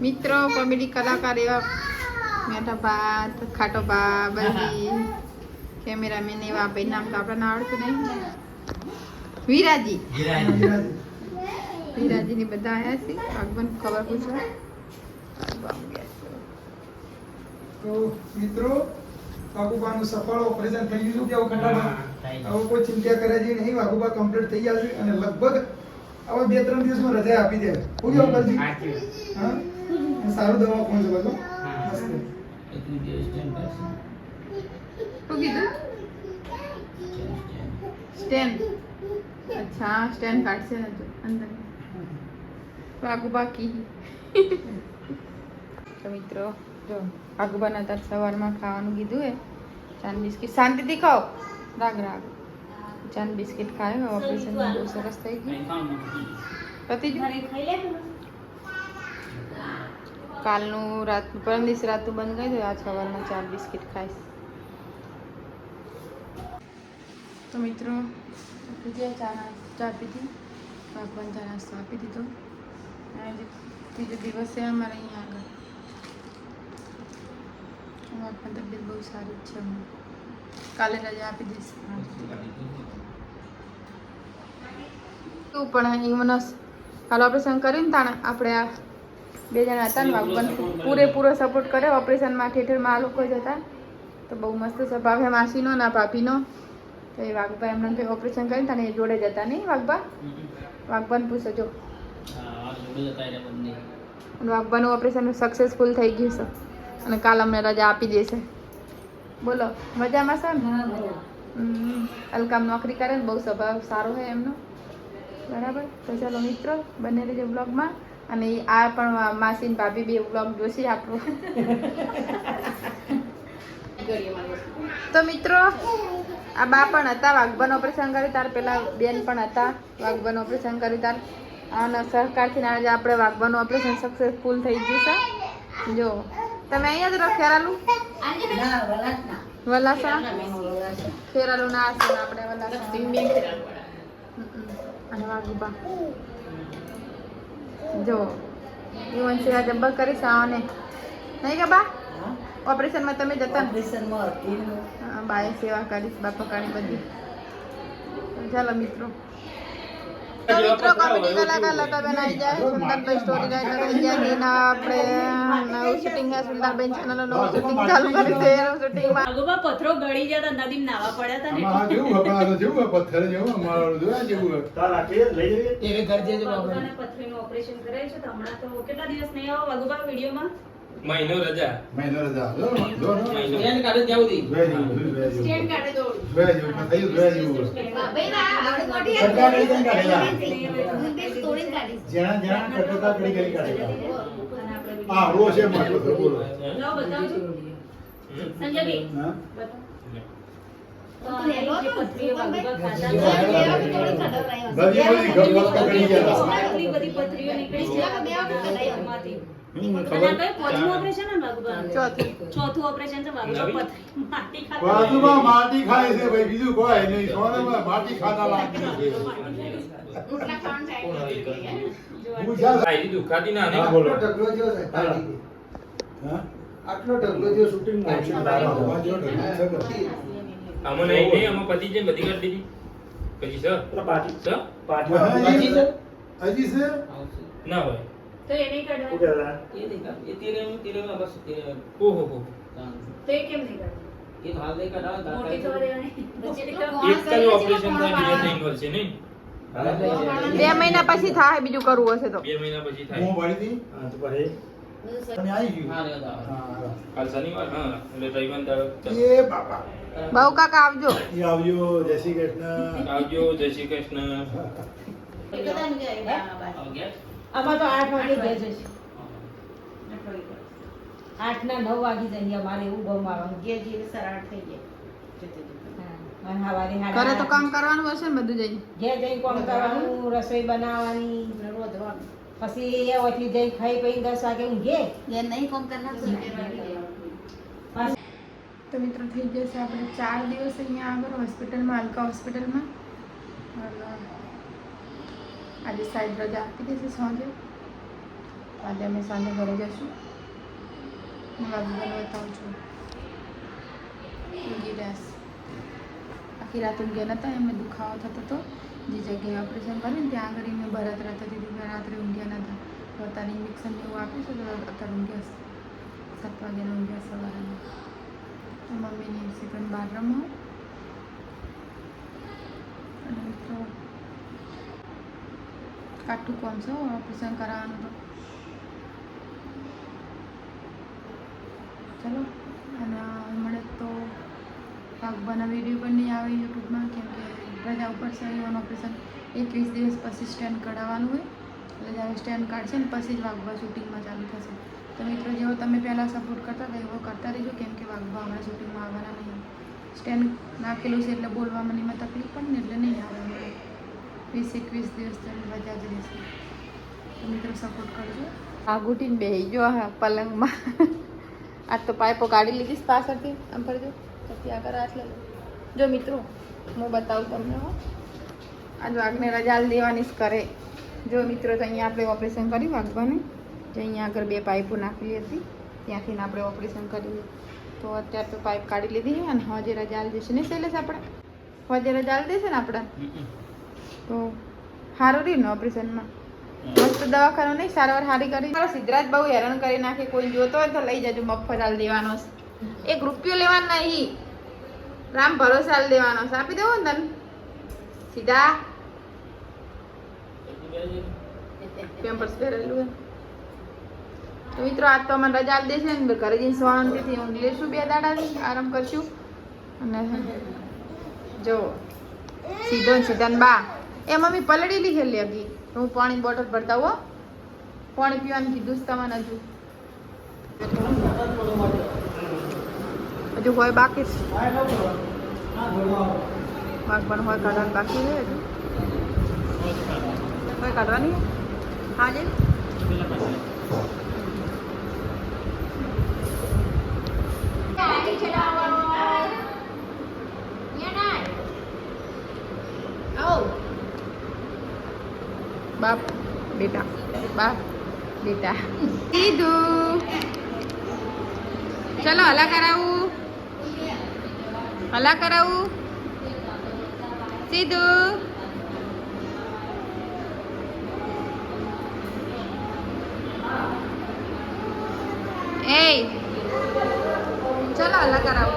મિત્રો કોમેડી કલાકાર એવા મેઠા ભાત ખાટો બા બધી કેમેરામેન એવા ભાઈ નામ તો આપણને આવડતું નહીં. વિરાજી. વિરાજી ની બધા આવ્યા છે. ભગવાન ખબર પૂછવા. તો મિત્રો વાઘુબાનું સફળ ઓપરેશન થઈ ગયું કેવું કંટાળો. હવે કોઈ ચિંતા કરે છે નહીં. વાઘુબા કમ્પ્લીટ થઈ જશે અને લગભગ હવે બે ત્રણ દિવસમાં રજા આપી દે. હું કેવું કરજી હા સારું દવા કોણ છે બધું? શું કીધું? સ્ટેન્ડ અચ્છા હા સ્ટેન્ડ કાઢશે ને અંદર. વાગુ બાકી. તો મિત્રો જો આગુબાના તાર સવારમાં ખાવાનું કીધું હે ચાંદ શાંતિ શાંતિથી ખાઓ. રાગ રાગ. ચાંદ બિસ્કિટ ખાયો ઓપરેશન બહુ સરસ થઈ ગયું. પતિ કાલનું રાત, પરમ દિવસ રાતનું બંધ કરી દઉં આજ સવારમાં ચાર બિસ્કિટ ખાઈશ. તો મિત્રો પીધી ચા ચા પીધી ભગવાન ચા નાસ્તો આપી દીધો. અને ત્રીજો દિવસ છે અમારે અહીંયા આગળ. પણ તબિયત બહુ સારી જ છે હમણાં. કાલે રજા આપી દઈશ. તું પણ એ મને કાલે ઓપરેશન ને તાણે આપણે આ બે જણા હતા ને ભગવાન પૂરેપૂરો સપોર્ટ કર્યો. ઓપરેશનમાં થિયેટરમાં આ લોકો જ હતા. તો બહુ મસ્ત છે, માસીનો ના ભાભીનો. તો એ વાઘભાઈ એમને કંઈ ઓપરેશન કરીને તને જોડે જતા, નહીં વાઘભા? વાઘબાને પૂછો, જો. વાઘબાનું ઓપરેશન સક્સેસફુલ થઈ ગયું છે. અને કાલ અમને રજા આપી દેશે. બોલો મજામાં સર ને અલકામ નોકરી કરે ને બહુ સ્વભાવ સારો હોય એમનો. બરાબર? તો ચાલો મિત્રો બંને રહેજો બ્લોગમાં. અને આ પણ માસી ને ભાભી બે બ્લોગ જોશે આપણો. તો મિત્રો આ બા પણ હતા વાઘબન ઓપરેશન કર્યું. તાર પેલા બેન પણ હતા વાઘબન ઓપરેશન કર્યું તાર. અને સહકારથી ના આજે આપણે વાઘબાનું ઓપરેશન સક્સેસફુલ થઈ ગયું છે. જો તમે અહીંયા જ રહો ખેરાલું. વલાસા? ખેરાલું ના હશે આપણે વલાસા. અને વાઘુબા. જો યુવન સેવા જબ્બર કરીશ આને. નહીં કે બા? ઓપરેશનમાં તમે જતા ઓપરેશનમાં બાએ સેવા કરીશ બાપા કાણી બધી. ચાલો મિત્રો. તો મિત્રો કોમેડી કલાકાર લતાબેન આવી જાય સુંદરભાઈ સ્ટોરી રાઇટર આવી જાય નીના આપણે નવું શૂટિંગ છે સુંદરબેન ચેનલ નવું શૂટિંગ ચાલુ કરી છે એનું શૂટિંગમાં આગોબા પથરો ગળી જતા નદીમ નાવા પડ્યા હતા ને. હા જેવું હે, પણ આ જેવું હે, પથ્થર જેવું હે, અમારું જોયા જેવું હે. વાઘોબાને પથરીનું ઓપરેશન કરાય છે તો હમણાં તો કેટલા દિવસ નહીં આવો વાઘોબા વિડીયોમાં? મહિનો રજા મહિનો રજા. જો, જો, જો. મહિનો જોયા જેવું, જેવું, જોયા જેવું. સ્ટેન્ડ કાઢે દોડ જોયા જેવું, પણ થયું જોયા જેવું હે. સરકાર કરી દે ને કાઢેલા. જ્યાં જ્યાં કટોતા કરી કરી કાઢેલા. હા, રો છે માટલો તો બોલો. લાવો બતાવજો સંજયભાઈ હા? બતાવો. આ બધી પથરીઓ નીકળી છે વાઘોબામાંથી. હમ, અને ખબર. ને માટી બાજુમાં માટી ખાય છે ભાઈ બીજું કોઈ નહીં. સોનામાં માટી ખાતા છે. ના આટલો ઢગલો જેવો શૂટિંગમાં છે. તારો અવાજ જેવો ઢગલો છે કે? આમાં નહીં નહીં આમાં પતિ છે બધી કરી દીધી પછી સર સર હા, હજી છે? હજી છે ના હોય તો એ નહીં કાઢવા ઓહો હો તો એ કેમ નહીં કાઢવા મોટી તો રહેવાની. એક જ ઓપરેશન થાય બીજા ત્રણ વર્ષે નહીં બે મહિના પછી થાય બીજું કરવું હશે તો બે મહિના પછી હું થાય ભરી હતી હા, તો પછી તમે આવી ગયું હા, કાલ શનિવાર હા એટલે રવિવાર દાડો એ બાપા બહુ કાકા આવજો એ આવજો જય શ્રી કૃષ્ણ આવજો જય શ્રી કૃષ્ણ આમાં તો આઠ વાગે ઘેર જઈશ આઠ ના નવ વાગી જાય અમારે એવું બહુ આવે. જે સર આઠ થઈ જાય સાડા ઘરે તો કામ કરવાનું હશે ને બધું જઈને? ઘેર જઈને કામ કરવાનું. રસોઈ બનાવવાની. પછી અહીંયાથી જઈ ખાઈ પી દસ વાગે ઊંઘે તો મિત્રો થઈ જશે આપણે ચાર દિવસ અહીંયા આગળ હોસ્પિટલમાં હલકા હોસ્પિટલમાં. આજે સાહેબ રજા આપી દેશે સાંજે. આજે અમે સાંજે ઘરે જઈશું. હું બાબુને બતાવું છું. ઊંઘી રહ્યા આખી રાત ઊંઘ્યા નહોતા એમને દુખાવો થતો હતો જે જગ્યાએ ઓપરેશન કર્યું ને ત્યાં આગળ એમને ભરત રહેતા હતી રાત્રે ઊંઘ્યા નહોતા તો અત્યારે ઇન્જેક્શન એવું આપ્યું છે તો અત્યારે ઊંઘ્યા. સાત વાગ્યાના ઊંઘ્યા સવારે. તો મમ્મીની સેકન્ડ બહાર રમો. અને મિત્રો કાઠું કોમ છે ઓપરેશન કરાવવાનું તો ચલો અને મળે તો ભાગવાના વીડિયો પણ નહીં આવે યુટ્યુબમાં કેમ કે રજા ઉપર છે એવાનું ઓપરેશન એકવીસ દિવસ પછી સ્ટેન્ડ કઢાવવાનું હોય એટલે જ્યારે સ્ટેન્ડ કાઢશે ને પછી જ વાઘવા શૂટિંગમાં ચાલુ થશે તો મિત્રો જેવો તમે પહેલાં સપોર્ટ કરતા હતા એવો કરતા રહેજો કેમ કે વાગવા હમણાં શૂટિંગમાં આવવાના નહીં સ્ટેન્ડ નાખેલું છે એટલે બોલવામાં એમાં તકલીફ પણ ને એટલે નહીં આવે. વીસ એકવીસ દિવસ તો એની રજા જ રહેશે. તો મિત્રો સપોર્ટ કરજો. આ ઘૂંટીને બે ગયો હા પલંગમાં. આજ તો પાઇપો કાઢી લીધીશ પાછળથી. આમ ફરજો પછી આગળ આટલે જો મિત્રો હું બતાવું તમને હો. આજ વાઘને રજા દેવાની જ કરે. જો મિત્રો તો અહીંયા આપણે ઓપરેશન કર્યું વાઘવાને જે અહીંયા આગળ બે પાઇપો નાખેલી હતી. ત્યાંથી આપણે ઓપરેશન કર્યું. તો અત્યારે તો પાઇપ કાઢી લીધી અને હજે રજા આલી દેશે ને શૈલેષ આપણે? હજે રજા આલી દેશે ને આપણે? તો સારું રહ્યું ને ઓપરેશનમાં મસ્ત દવાખાનું નહીં? સારવાર સારી કરી. મારો સિદ્ધરાજ બહુ હેરાન કરી નાખે. કોઈ જોતો હોય તો લઈ જજો મફત હાલ દેવાનો એક રૂપિયો લેવાનો નહીં. રામ ભરોસા હાલ દેવાનો આપી દેવો ને તને. સીધા. પેમ્પર્સ પહેરેલું તો મિત્રો, આજ તો અમને રજા આપી દેશે ને. ઘરે જઈને શાંતિથી ઊંઘી લઈશું બે દાડાથી આરામ કરશું. અને જો, સીધો સીધન બા. એ મમ્મી પલળી લીધેલી હતી હું પાણી બોટલ ભરતા હો. પાણી પીવાનું કીધું જ હજુ. હજુ હોય બાકી જ. પણ હોય કાઢવાનું બાકી છે હજુ. હોય કાઢવાની? હાજે બાપ બેટા બાપ બેટા સીધું ચલો હલા કરાવું હલા કરાવું સીધું એ ચલો હલા કરાવું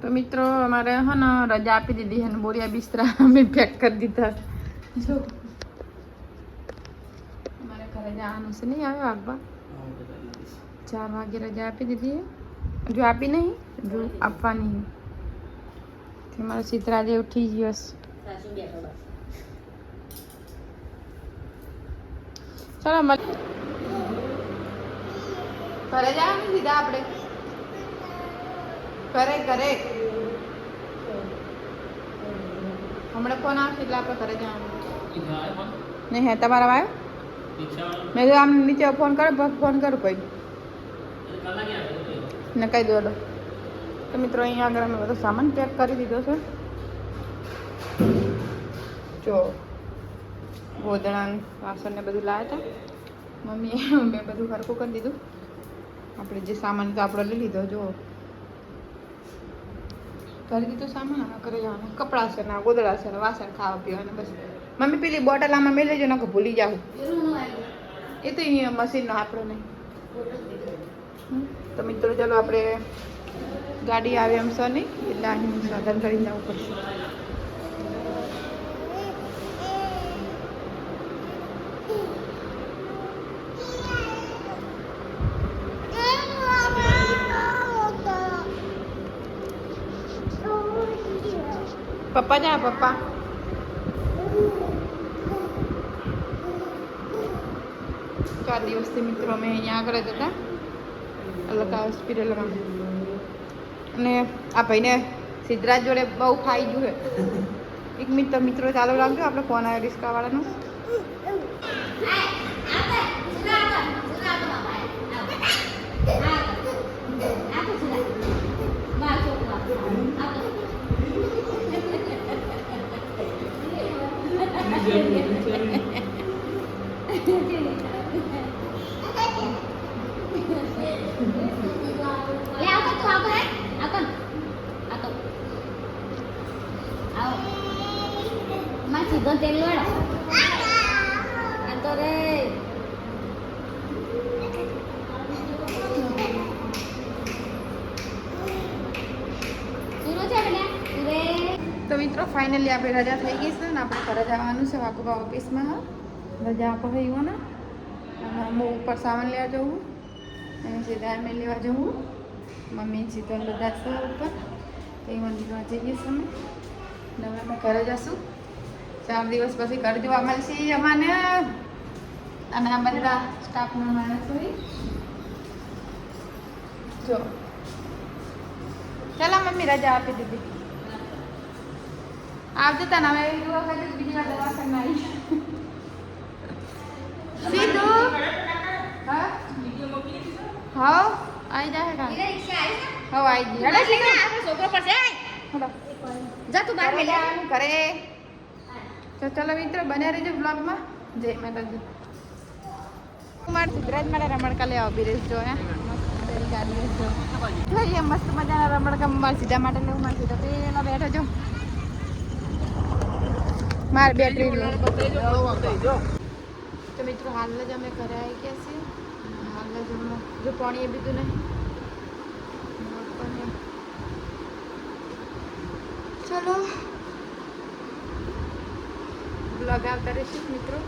તો મિત્રો, અમારે હે ને રજા આપી દીધી અને બોરિયા બિસ્તરા અમે પેક કરી દીધા. જો. અમારે ઘરે જવાનું છે. નહીં આવ્યો આપવા ચાર વાગે રજા આપી દીધી જો આપી નહીં? જો આપવાની મારો સિદ્ધરાજે ઉઠી ગયો ચાલો મળ ઘરે જવાનું સીધા આપણે? ઘરે ઘરે. હમણાં ફોન આવશે એટલે આપણે ઘરે જવાનું. નહીં હે તમારા આવ્યો મેં જો આમ નીચે ફોન કરો ફોન કરું કોઈ. ને કહી દો તો મિત્રો અહીંયા આગળ અમે બધો સામાન પેક કરી દીધો છે. જો ગોદડા વાસણ ને બધું લાવ્યા હતા મમ્મીએ મેં બધું હરખું કરી દીધું. આપણે જે સામાન તો આપણે લઈ લીધો જો કરી દીધો સામાન હવે કરે જવાનું. કપડાં છે ને, ગોદડા છે ને, વાસણ ખાવા પીવાના બસ. મમ્મી, પેલી બોટલ આમાં મેં લેજો નાખો ભૂલી જાવ એ તો અહીંયા મશીનનો આપણો નહીં. તો મિત્રો, ચાલો આપણે ગાડી આવે એમ છે નહીં એટલે અહીં સાધન કરીને જવું પડશે. પપ્પા જ્યાં પપ્પા. ચાર દિવસથી મિત્રો અમે અહીંયા આગળ જ હતા. અલગ હોસ્પિટલમાં અને આ ભાઈને સિદ્ધરાજ જોડે બહુ ખાઈ ગયું છે. એક તો મિત્રો ચાલુ રાખજો, આપણે ફોન આવ્યો રિસ્કાવાળાનો ¿Dónde lo era? ¡Ah! ¡Ah! મિત્રો ફાઇનલી આપણે રજા થઈ ગઈ છે ને આપણે ઘરે જવાનું છે વાકુબા ઓફિસમાં હા. રજા આપો હોય ને અને હું ઉપર સામાન લેવા જવું અને સીધા અમે લેવા જવું મમ્મી શીતલ બધા છે ઉપર એ મંદિરમાં જઈએ અમે. ને હવે અમે ઘરે જશું. ચાર દિવસ પછી ઘર જોવા મળશે અમાને. અને આ બધા સ્ટાફના માણસો. જો. ચાલો મમ્મી રજા આપી દીધી. આવજો તને હવે એ વખતે બીજી વાર દવાખાને આવી સીધું હા હા આવી જાય કાં હા આવી ગઈ હેડે સીધું છોકરો પડશે જા તું બહાર મેલે કરે તો ચલો મિત્રો બન્યા રહેજો બ્લોગમાં જય માતાજી મારે સિદ્ધરાજ મારે રમણકા લેવા ઊભી રહીશ હે મસ્ત મજાના રમણકા મારા સીધા માટે લેવું મારા સીધા પેલા બેઠો જો મારે બેટરી તો મિત્રો હાલ જ અમે ઘરે આવી ગયા છીએ. હાલ જ અમે જો પાણી એ બીજું નહીં. ચલો. બ્લોગ આવતા રહીશું મિત્રો.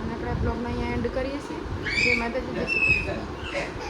અને આપણે બ્લોગમાં અહીંયા એન્ડ કરીએ છીએ. જે માતાજી.